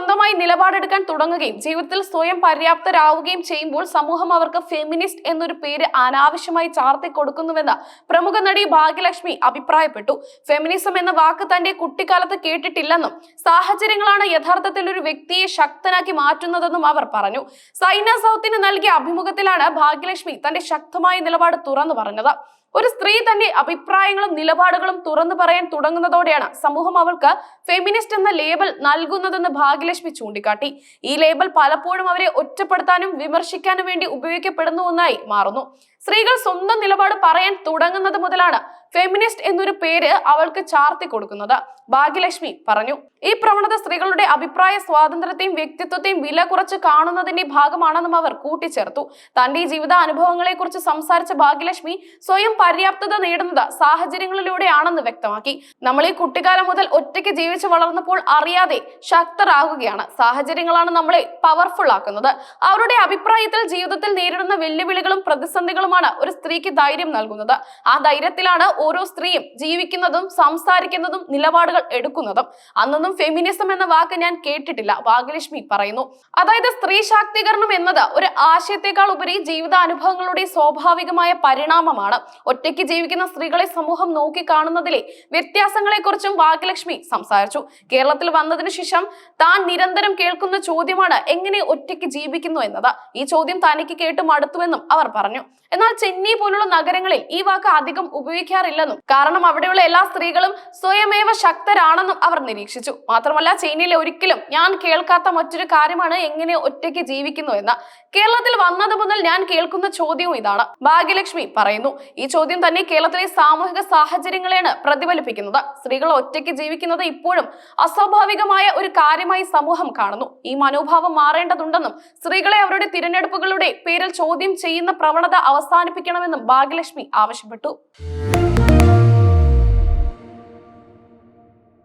സ്വന്തം സ്വന്തമായി നിലപാടെടുക്കാൻ തുടങ്ങുകയും ജീവിതത്തിൽ സ്വയം പര്യാപ്തരാവുകയും ചെയ്യുമ്പോൾ സമൂഹം അവർക്ക് ഫെമിനിസ്റ്റ് എന്നൊരു പേര് അനാവശ്യമായി ചാർത്തി കൊടുക്കുന്നുവെന്ന് പ്രമുഖ നടി ഭാഗ്യലക്ഷ്മി അഭിപ്രായപ്പെട്ടു. ഫെമിനിസം എന്ന വാക്ക് തന്റെ കുട്ടിക്കാലത്ത് കേട്ടിട്ടില്ലെന്നും സാഹചര്യങ്ങളാണ് യഥാർത്ഥത്തിൽ ഒരു വ്യക്തിയെ ശക്തനാക്കി മാറ്റുന്നതെന്നും അവർ പറഞ്ഞു. സൈന സൗത്തിന് നൽകിയ അഭിമുഖത്തിലാണ് ഭാഗ്യലക്ഷ്മി തന്റെ ശക്തമായ നിലപാട് തുറന്നു പറഞ്ഞത്. ഒരു സ്ത്രീ തന്റെ അഭിപ്രായങ്ങളും നിലപാടുകളും തുറന്നു പറയാൻ തുടങ്ങുന്നതോടെയാണ് സമൂഹം അവൾക്ക് ഫെമിനിസ്റ്റ് എന്ന ലേബൽ നൽകുന്നതെന്ന് ഭാഗ്യലക്ഷ്മി ചൂണ്ടിക്കാട്ടി. ഈ ലേബൽ പലപ്പോഴും അവരെ ഒറ്റപ്പെടുത്താനും വിമർശിക്കാനും വേണ്ടി ഉപയോഗിക്കപ്പെടുന്നുവെന്നായി മാറുന്നു. സ്ത്രീകൾ സ്വന്തം നിലപാട് പറയാൻ തുടങ്ങുന്നത് മുതലാണ് ഫെമിനിസ്റ്റ് എന്നൊരു പേര് അവൾക്ക് ചാർത്തി കൊടുക്കുന്നത്. ഭാഗ്യലക്ഷ്മി പറഞ്ഞു. ഈ പ്രവണത സ്ത്രീകളുടെ അഭിപ്രായ സ്വാതന്ത്ര്യത്തെയും വ്യക്തിത്വത്തെയും വില കുറച്ച് കാണുന്നതിന്റെ ഭാഗമാണെന്നും അവർ കൂട്ടിച്ചേർത്തു. തന്റെ ജീവിത അനുഭവങ്ങളെ കുറിച്ച് സംസാരിച്ച ഭാഗ്യലക്ഷ്മി സ്വയം പര്യാപ്തത നേടുന്നത് സാഹചര്യങ്ങളിലൂടെയാണെന്ന് വ്യക്തമാക്കി. നമ്മൾ ഈ കുട്ടിക്കാലം മുതൽ ഒറ്റയ്ക്ക് ജീവിച്ചു വളർന്നപ്പോൾ അറിയാതെ ശക്തരാകുകയാണ്. സാഹചര്യങ്ങളാണ് നമ്മളെ പവർഫുൾ ആക്കുന്നത്. അവരുടെ അഭിപ്രായത്തിൽ ജീവിതത്തിൽ നേരിടുന്ന വെല്ലുവിളികളും പ്രതിസന്ധികളുമാണ് ഒരു സ്ത്രീക്ക് ധൈര്യം നൽകുന്നത്. ആ ധൈര്യത്തിലാണ് ഓരോ സ്ത്രീയും ജീവിക്കുന്നതും സംസാരിക്കുന്നതും നിലപാടുകൾ എടുക്കുന്നതും. അന്നൊന്നും ഫെമിനിസം എന്ന വാക്ക് ഞാൻ കേട്ടിട്ടില്ല. ഭാഗ്യലക്ഷ്മി പറയുന്നു. അതായത് സ്ത്രീ ശാക്തീകരണം എന്നത് ഒരു ആശയത്തെക്കാൾ ഉപരി ജീവിതാനുഭവങ്ങളുടെ സ്വാഭാവികമായ പരിണാമമാണ്. ഒറ്റയ്ക്ക് ജീവിക്കുന്ന സ്ത്രീകളെ സമൂഹം നോക്കി കാണുന്നതിലെ വ്യത്യാസങ്ങളെ കുറിച്ചും ഭാഗ്യലക്ഷ്മി സംസാരിച്ചു. കേരളത്തിൽ വന്നതിനു ശേഷം താൻ നിരന്തരം കേൾക്കുന്ന ചോദ്യമാണ് എങ്ങനെ ഒറ്റയ്ക്ക് ജീവിക്കുന്നു എന്നത്. ഈ ചോദ്യം തനിക്ക് കേട്ട് മടുത്തുവെന്നും അവർ പറഞ്ഞു. എന്നാൽ ചെന്നൈ പോലുള്ള നഗരങ്ങളിൽ ഈ വാക്ക് അധികം ഉപയോഗിക്കാറില്ലെന്നും കാരണം അവിടെയുള്ള എല്ലാ സ്ത്രീകളും സ്വയമേവ ശക്തരാണെന്നും അവർ നിരീക്ഷിച്ചു. മാത്രമല്ല ചൈനയിലെ ഒരിക്കലും ഞാൻ കേൾക്കാത്ത മറ്റൊരു കാര്യമാണ് എങ്ങനെ ഒറ്റയ്ക്ക് ജീവിക്കുന്നു എന്ന്. കേരളത്തിൽ വന്നത് മുതൽ ഞാൻ കേൾക്കുന്ന ചോദ്യവും ഇതാണ്. ഭാഗ്യലക്ഷ്മി പറയുന്നു ഈ ചോദ്യം തന്നെ കേരളത്തിലെ സാമൂഹിക സാഹചര്യങ്ങളെയാണ് പ്രതിഫലിപ്പിക്കുന്നത്. സ്ത്രീകൾ ഒറ്റയ്ക്ക് ജീവിക്കുന്നത് ഇപ്പോഴും അസ്വാഭാവികമായ ഒരു കാര്യമായി സമൂഹം കാണുന്നു. ഈ മനോഭാവം മാറേണ്ടതുണ്ടെന്നും സ്ത്രീകളെ അവരുടെ തിരഞ്ഞെടുപ്പുകളുടെ പേരിൽ ചോദ്യം ചെയ്യുന്ന പ്രവണത അവസാനിപ്പിക്കണമെന്നും ഭാഗ്യലക്ഷ്മി ആവശ്യപ്പെട്ടു.